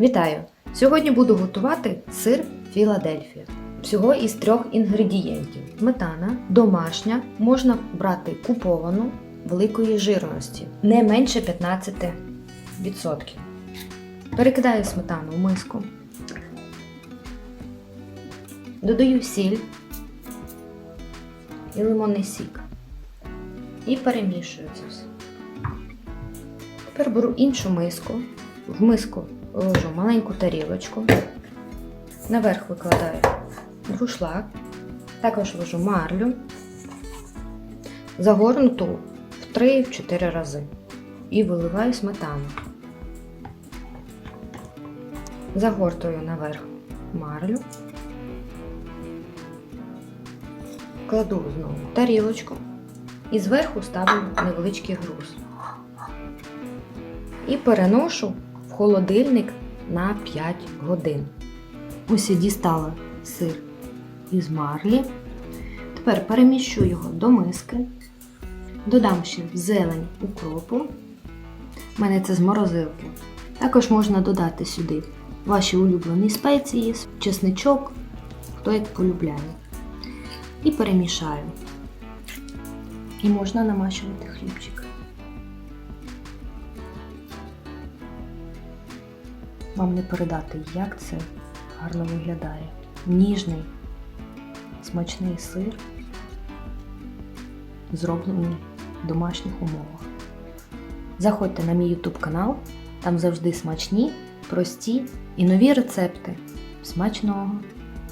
Вітаю! Сьогодні буду готувати сир Філадельфія. Всього із трьох інгредієнтів: сметана, домашня, можна брати куповану великої жирності, не менше 15%. Перекидаю сметану в миску. Додаю сіль і лимонний сік. І перемішую це все. Тепер беру іншу миску. В миску ложу маленьку тарілочку. Наверх викладаю друшлак. Також ложу марлю, загорнуту в 3-4 рази. І виливаю сметану. Загортую наверх марлю. Кладу знову тарілочку і зверху ставлю невеличкий груз. І переношу холодильник на 5 годин. Ось я дістала сир із марлі. Тепер переміщу його до миски. Додам ще зелень укропу. У мене це з морозилки. Також можна додати сюди ваші улюблені спеції, чесничок, хто як полюбляє. І перемішаю. І можна намащувати хлібчик. Вам не передати, як це гарно виглядає. Ніжний, смачний сир, зроблений в домашніх умовах. Заходьте на мій YouTube канал, там завжди смачні, прості і нові рецепти. Смачного!